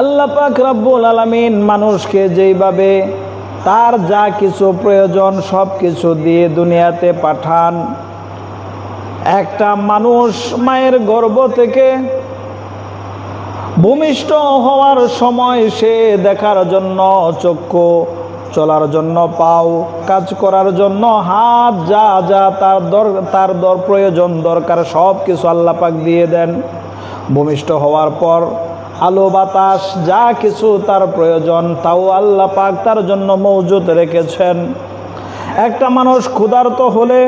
আল্লাহ পাক রাব্বুল আলামিন মানুষকে যেইভাবে তার যা কিছু প্রয়োজন সব কিছু দিয়ে দুনিয়াতে পাঠান। একটা মানুষ মায়ের গর্ভ থেকে ভূমিষ্ঠ হওয়ার সময় সে দেখার জন্য চক্ষু চলার জন্য পাও, কাজ করার জন্য হাত, যা যা তার দর তার দর প্রয়োজন, দরকার সব কিছু আল্লাপাক দিয়ে দেন। ভূমিষ্ঠ হওয়ার পর আলো বাতাস, যা কিছু তার প্রয়োজন, তাও আল্লাহ পাক তার জন্য মজুদ রেখেছেন। একটা মানুষ ক্ষুধার্ত হলে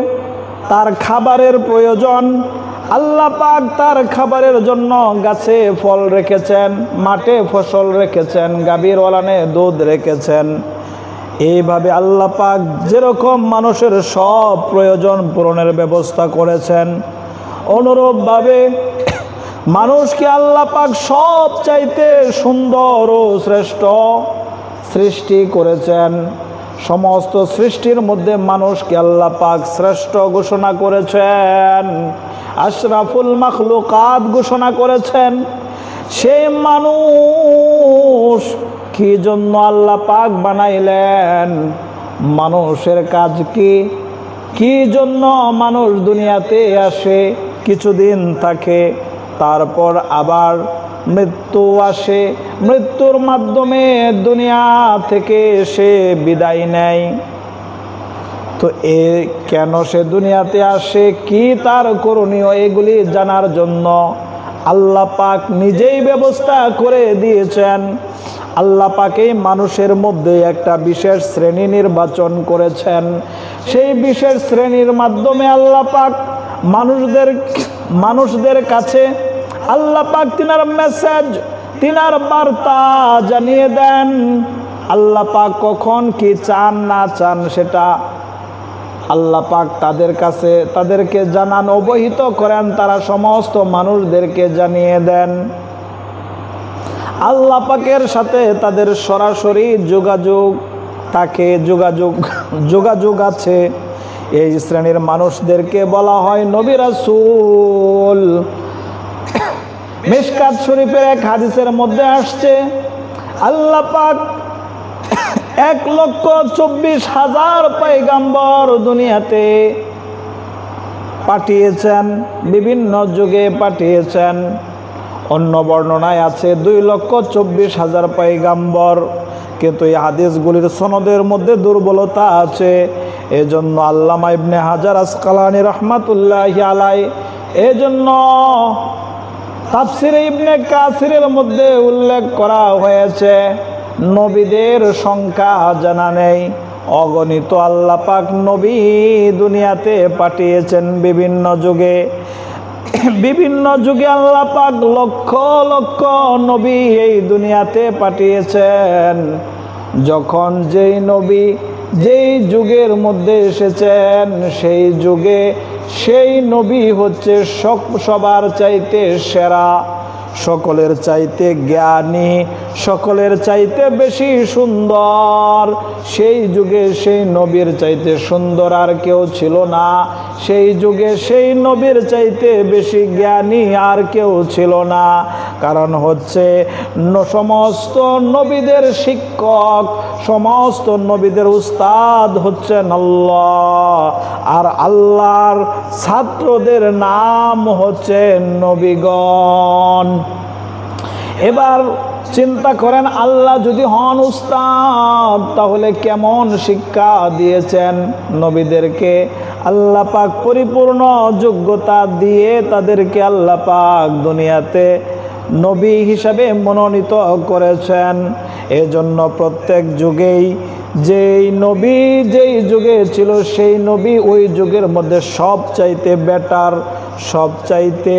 তার খাবারের প্রয়োজন, আল্লাহ পাক তার খাবারের জন্য গাছে ফল রেখেছেন, মাঠে ফসল রেখেছেন গাভীর ওলানে দুধ রেখেছেন। এইভাবে আল্লাহ পাক যেরকম মানুষের সব প্রয়োজন পূরণের ব্যবস্থা করেছেন, অনুরূপভাবে মানুষকে আল্লাহ পাক সব চাইতে সুন্দর ও শ্রেষ্ঠ সৃষ্টি করেছেন। সমস্ত সৃষ্টির মধ্যে মানুষকে আল্লাহ পাক শ্রেষ্ঠ ঘোষণা করেছেন। আশরাফুল মখলুকাত ঘোষণা করেছেন। সে মানুষ কি জন্য আল্লাহ পাক বানাইলেন? মানুষের কাজ কি? কি জন্য মানুষ দুনিয়াতে আসে? কিছুদিন থাকে। তারপর আবার মৃত্যু আসে। মৃত্যুর মাধ্যমে দুনিয়া থেকে সে বিদায় নেয়। তো এ কেন সে দুনিয়াতে আসে? কি তার করণীয়? এগুলি জানার জন্য আল্লাহ পাক নিজেই ব্যবস্থা করে দিয়েছেন। আল্লাহ পাকেই মানুষের মধ্যে একটা বিশেষ শ্রেণি নির্বাচন করেছেন। সেই বিশেষ শ্রেণির মাধ্যমে আল্লাহ পাক মানুষদের মানুষদের কাছে আল্লাহ পাক তিনার মেসেজ তিনার বার্তা জানিয়ে দেন। আল্লাহ পাক কখন কি চান, না চান সেটা আল্লাহ পাক তাদের কাছে, তাদেরকে জানান, অবহিত করেন। তারা সমস্ত মানুষদেরকে জানিয়ে দেন। আল্লাহ পাকের সাথে তাদের সরাসরি যোগাযোগ তাকে যোগাযোগ যোগাযোগ আছে। এই শ্রেণির মানুষদেরকে বলা হয় নবী রাসূল। মিশকাত শরীফের এক হাদিসের মধ্যে আসছে, আল্লাহ পাক এক লক্ষ চব্বিশ হাজার পাইগাম্বর দুনিয়াতে পাঠিয়েছেন, বিভিন্ন যুগে পাঠিয়েছেন। অন্য বর্ণনায় আছে, দুই লক্ষ চব্বিশ হাজার পাইগাম্বর কিন্তু এই হাদিসগুলির সনদের মধ্যে দুর্বলতা আছে। এজন্য আল্লামা ইবনে হাজার আসকালানি রহমাতুল্লাহ আলাই এজন্য তাফসিরে ইবনে কাসিরের মধ্যে উল্লেখ করা হয়েছে, নবীদের সংখ্যা জানা নেই। অগণিত আল্লাহ পাক নবী দুনিয়াতে পাঠিয়েছেন বিভিন্ন যুগে। বিভিন্ন যুগে আল্লাহ পাক লক্ষ লক্ষ নবী এই দুনিয়াতে পাঠিয়েছেন। যখন যেই নবী যেই যুগের মধ্যে এসেছেন, সেই যুগে সেই নবী হচ্ছে সব সবার চাইতে সেরা। সকলের চাইতে জ্ঞানী, সকলের চাইতে বেশি সুন্দর। সেই যুগে সেই নবীর চাইতে সুন্দর আর কেউ ছিল না। সেই যুগে সেই নবীর চাইতে বেশি জ্ঞানী আর কেউ ছিল না। কারণ হচ্ছে সমস্ত নবীদের শিক্ষক, সমস্ত নবীদের উস্তাদ হচ্ছেন আল্লাহ। আর আল্লাহর ছাত্রদের নাম হচ্ছে নবীগণ। এবার চিন্তা করেন, আল্লাহ যদি হন উস্তাদ, তাহলে কেমন শিক্ষা দিয়েছেন নবীদেরকে? আল্লাহ পাক পরিপূর্ণ যোগ্যতা দিয়ে তাদেরকে আল্লাহ পাক দুনিয়াতে নবী হিসাবে মনোনীত করেছেন। এজন্য প্রত্যেক যুগেই যেই নবী যেই যুগে ছিল, সেই নবী ওই যুগের মধ্যে সব চাইতে বেটার সব চাইতে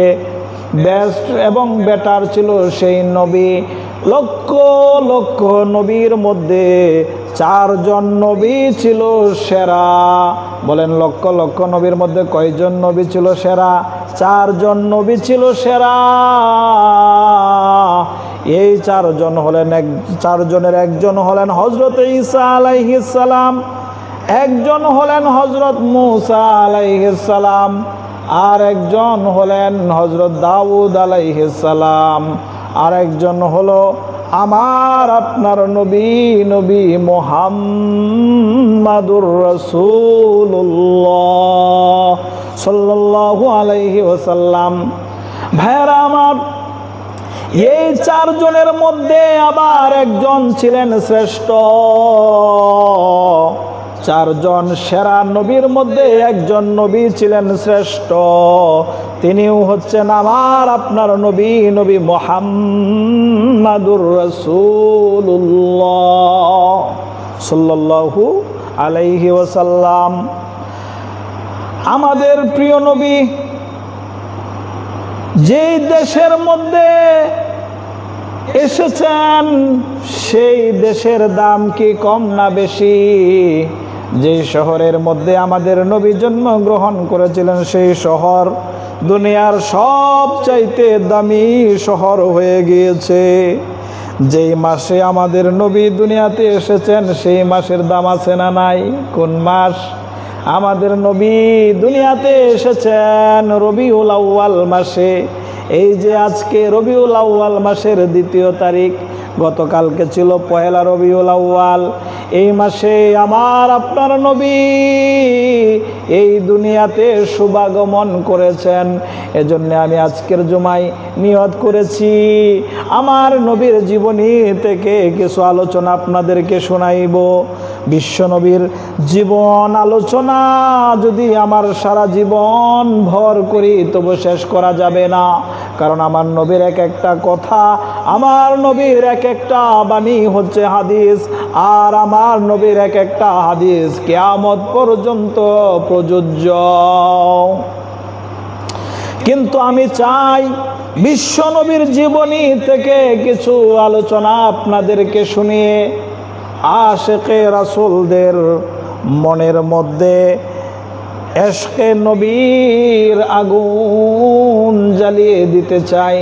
বেস্ট এবং বেটার ছিল সেই নবী। লক্ষ লক্ষ নবীর মধ্যে চারজন নবী ছিল সেরা। বলেন লক্ষ লক্ষ নবীর মধ্যে কয়জন নবী ছিল সেরা? চারজন নবী ছিল সেরা। এই চারজন হলেন এক, চারজনের একজন হলেন হজরত ঈসা আলাইহিস সালাম, একজন হলেন হজরত মুসা আলাইহিস সালাম। আর একজন হলেন হজরত দাউদ আলাইহিস সালাম। আর একজন হলো আমার আপনার নবী নবী মোহাম্মদুর রসুল্লাহ সাল্লাল্লাহু আলাইহি ওসাল্লাম ভাইয়ারা আমার, এই চারজনের মধ্যে আবার একজন ছিলেন শ্রেষ্ঠ। চারজন সেরা নবীর মধ্যে একজন নবী ছিলেন শ্রেষ্ঠ। তিনিও হচ্ছেন আমার আপনার নবী নবী মোহাম্মদুর রসুল্লাহ সাল্লাল্লাহু আলাইহি ওসাল্লাম আমাদের প্রিয় নবী, যেই দেশের মধ্যে এসেছেন, সেই দেশের দাম কি কম না বেশি? যে শহরের মধ্যে আমাদের নবী জন্মগ্রহণ করেছিলেন, সেই শহর দুনিয়ার সব চাইতে দামি শহর হয়ে গিয়েছে। যেই মাসে আমাদের নবী দুনিয়াতে এসেছেন, সেই মাসের দাম আছে না নাই? কোন মাস? আমাদের নবী দুনিয়াতে এসেছেন রবিউল আউ্য়াল মাসে। এই যে আজকে রবিউল আউ্য়াল মাসের দ্বিতীয় তারিখ গতকালকে ছিল পহেলা রবিউল আউ্য়াল। এই মাসে আমার আপনার নবী এই দুনিয়াতে শুভাগমন করেছেন। এজন্য আমি আজকের জমায় নিয়ত করেছি। আমার নবীর জীবনী থেকে কিছু আলোচনা আপনাদেরকে শোনাইব। বিশ্বনবীর জীবন আলোচনা যদি আমার সারা জীবন ভর করি, তবু শেষ করা যাবে না। কারণ আমার নবীর এক একটা কথা, আমার নবীর এক একটা বাণী হচ্ছে হাদিস। আর আমার নবীর এক একটা হাদিস, কেয়ামত পর্যন্ত প্রযোজ্য। কিন্তু আমি চাই বিশ্বনবীর জীবনী থেকে কিছু আলোচনা আপনাদেরকে শুনিয়ে আশেকে রাসুলদের মনের মধ্যে এশকে নবীর আগুন জ্বালিয়ে দিতে চাই।